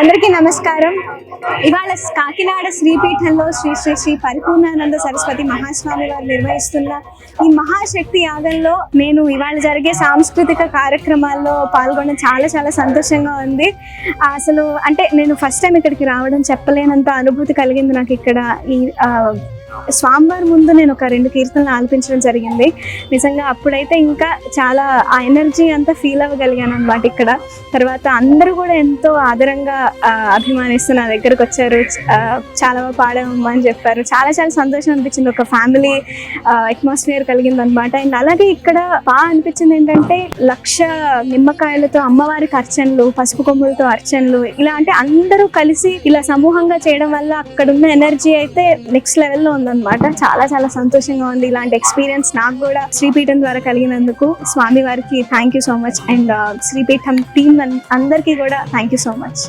అందరికీ నమస్కారం. ఇవాళ కాకినాడ శ్రీపీఠంలో శ్రీ శ్రీ శ్రీ పరిపూర్ణానంద సరస్వతి మహాస్వామి వారు నిర్వహిస్తున్న ఈ మహాశక్తి యాగంలో నేను ఇవాళ జరిగే సాంస్కృతిక కార్యక్రమాల్లో పాల్గొనడం చాలా చాలా సంతోషంగా ఉంది. అసలు అంటే నేను ఫస్ట్ టైం ఇక్కడికి రావడం చెప్పలేనంత అనుభూతి కలిగింది నాకు ఇక్కడ ఈ స్వామివారి ముందు నేను ఒక రెండు కీర్తనలు ఆలపించడం జరిగింది. నిజంగా అప్పుడైతే ఇంకా చాలా ఆ ఎనర్జీ అంతా ఫీల్ అవ్వగలిగాను అనమాట ఇక్కడ. తర్వాత అందరూ కూడా ఎంతో ఆదరంగా అభిమానిస్తూ నా దగ్గరకు వచ్చారు. చాలా బాగా పాడామమ్మా అని చెప్పారు. చాలా చాలా సంతోషం అనిపించింది. ఒక ఫ్యామిలీ అట్మాస్ఫియర్ కలిగింది అనమాట అండ్ అలాగే ఇక్కడ బాగా అనిపించింది ఏంటంటే లక్ష నిమ్మకాయలతో అమ్మవారికి అర్చనలు పసుపు కొమ్ములతో అర్చనలు ఇలా అంటే అందరూ కలిసి ఇలా సమూహంగా చేయడం వల్ల అక్కడ ఉన్న ఎనర్జీ అయితే నెక్స్ట్ లెవెల్లో ఉందన్నమాట. చాలా చాలా సంతోషంగా ఉంది ఇలాంటి ఎక్స్పీరియన్స్ నాకు కూడా శ్రీపీఠం ద్వారా కలిగినందుకు. స్వామి వారికి thank you so much and Sripeetham team అందరికీ కూడా థ్యాంక్ యూ సో మచ్